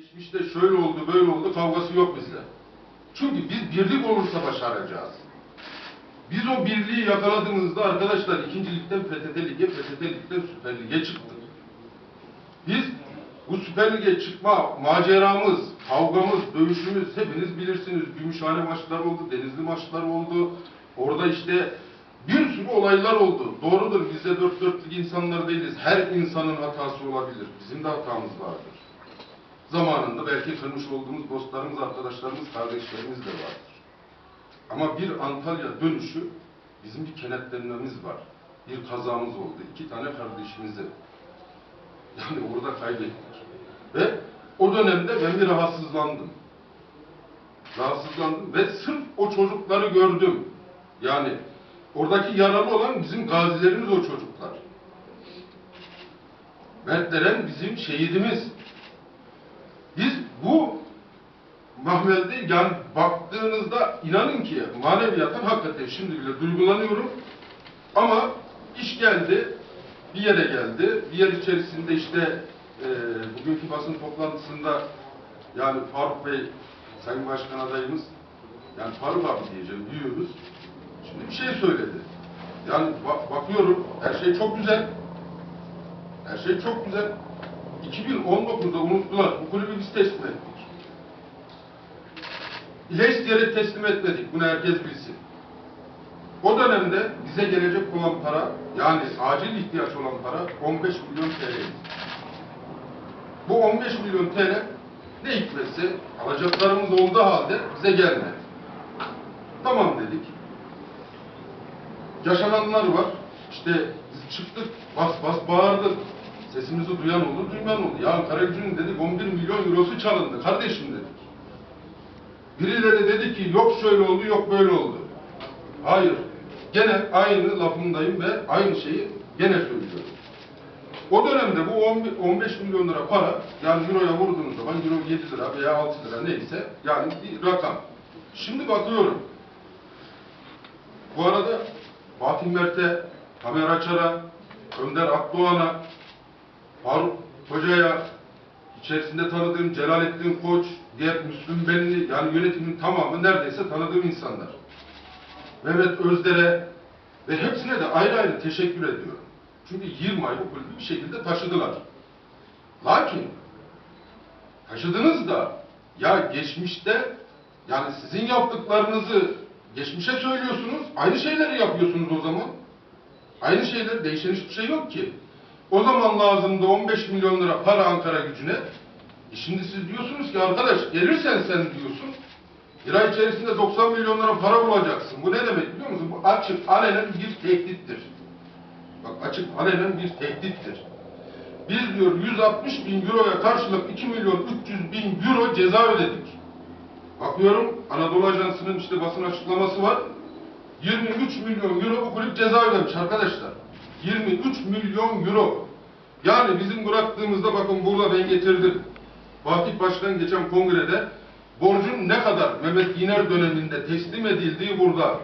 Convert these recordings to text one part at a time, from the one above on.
Geçmişte şöyle oldu, böyle oldu kavgası yok bizde. Çünkü biz birlik olursa başaracağız. Biz o birliği yakaladığımızda arkadaşlar ikincilikten PTT Lig'e, PTT Lig'den Süper Lig'e çıktık. Biz bu Süper Lig'e çıkma maceramız, kavgamız, dövüşümüz hepiniz bilirsiniz. Gümüşhane maçları oldu, Denizli maçları oldu. Orada işte bir sürü olaylar oldu. Doğrudur biz dört dörtlük insanlar değiliz. Her insanın hatası olabilir. Bizim de hatamız vardır. Zamanında belki kırmış olduğumuz dostlarımız, arkadaşlarımız, kardeşlerimiz de vardır. Ama bir Antalya dönüşü bizim bir kenetlenmemiz var. Bir kazamız oldu. İki tane kardeşimizi. Yani orada kaybettik. Ve o dönemde ben bir rahatsızlandım. Rahatsızlandım ve sırf o çocukları gördüm. Yani oradaki yaralı olan bizim gazilerimiz o çocuklar. Mert bizim şehidimiz. Biz bu mahvelde yani baktığınızda inanın ki maneviyattan hakikaten şimdi bile duygulanıyorum. Ama iş geldi, bir yere geldi. Bir yer içerisinde işte e, bugünkü basın toplantısında yani Faruk Bey, Sayın Başkan adayımız yani Faruk abi diyeceğim, büyüyoruz. Şimdi bir şey söyledi. Yani bak- bakıyorum her şey çok güzel. Her şey çok güzel. 2019'da unuttular. Bu kulübü biz teslim ettik. İsteyerek teslim etmedik. Bunu herkes bilsin. O dönemde bize gelecek olan para, yani acil ihtiyaç olan para 15 milyon TL. Bu 15 milyon TL ne hikmetse alacaklarımız olduğu halde bize gelmedi. Tamam dedik. Yaşananlar var. İşte biz çıktık, bas bas bağırdık. Sesimizi duyan oldu, duymayan oldu. Ya Ankara gücünün dedik 11 milyon eurosu çalındı kardeşim dedik. Birileri dedi ki yok şöyle oldu, yok böyle oldu. Hayır. Gene aynı lafındayım ve aynı şeyi gene söylüyorum. O dönemde bu 11 15 milyon lira para, yani euroya vurduğunuz zaman euro 7 lira veya 6 lira neyse, yani bir rakam. Şimdi bakıyorum. Bu arada Fatih Mert'e, Tamer Açar'a, Önder Akdoğan'a, Faruk Hoca'ya, içerisinde tanıdığım Celalettin Koç, diğer Müslüm Benli, yani yönetimin tamamı neredeyse tanıdığım insanlar. Mehmet Özder'e ve hepsine de ayrı ayrı teşekkür ediyorum. Çünkü 20 ay bu kulübü bir şekilde taşıdılar. Lakin taşıdınız da ya geçmişte yani sizin yaptıklarınızı geçmişe söylüyorsunuz, aynı şeyleri yapıyorsunuz o zaman. Aynı şeyler, değişen hiçbir şey yok ki. O zaman lazımdı 15 milyon lira para Ankara gücüne. E şimdi siz diyorsunuz ki arkadaş gelirsen sen diyorsun. Bir ay içerisinde 90 milyon lira para bulacaksın. Bu ne demek biliyor musun? Bu açık, alenen bir tehdittir. Bak açık, alenen bir tehdittir. Biz diyor 160 bin euroya karşılık 2 milyon 300 bin euro ceza ödedik. Bakıyorum Anadolu Ajansı'nın işte basın açıklaması var. 23 milyon euro bu kulüp ceza ödemiş arkadaşlar. 23 milyon euro. Yani bizim bıraktığımızda bakın burada ben getirdim. Fatih Başkan geçen kongrede borcun ne kadar Mehmet Yiner döneminde teslim edildiği burada.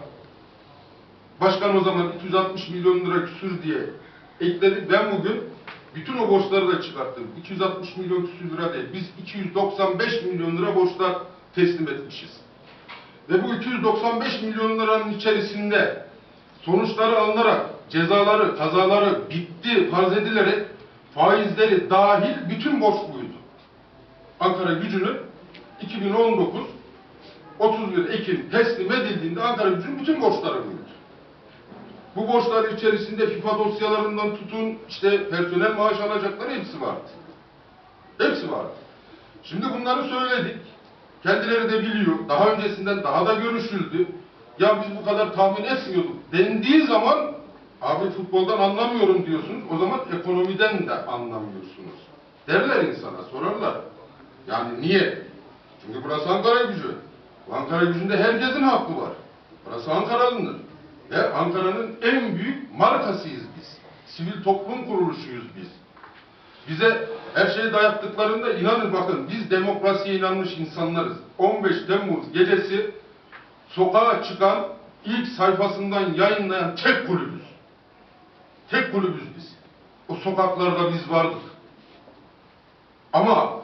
Başkan o zaman 260 milyon lira küsür diye ekledi. Ben bugün bütün o borçları da çıkarttım. 260 milyon küsür lira değil. Biz 295 milyon lira borçlar teslim etmişiz. Ve bu 295 milyon liranın içerisinde sonuçları alınarak, cezaları, kazaları bitti farz edilerek faizleri dahil bütün borç buydu. Ankara gücünün 2019 31 Ekim teslim edildiğinde Ankara gücünün bütün borçları buydu. Bu borçlar içerisinde FIFA dosyalarından tutun, işte personel maaş alacakları hepsi vardı. Hepsi vardı. Şimdi bunları söyledik. Kendileri de biliyor. Daha öncesinden daha da görüşüldü. Ya biz bu kadar tahmin etmiyorduk. Dendiği zaman abi futboldan anlamıyorum diyorsunuz. O zaman ekonomiden de anlamıyorsunuz. Derler insana, sorarlar. Yani niye? Çünkü burası Ankara gücü. Ankara gücünde herkesin hakkı var. Burası Ankara'nındır. Ve Ankara'nın en büyük markasıyız biz. Sivil toplum kuruluşuyuz biz. Bize her şeyi dayattıklarında inanın bakın biz demokrasiye inanmış insanlarız. 15 Temmuz gecesi sokağa çıkan ilk sayfasından yayınlayan tek kulübüz. Tek kulübüz biz. O sokaklarda biz vardık. Ama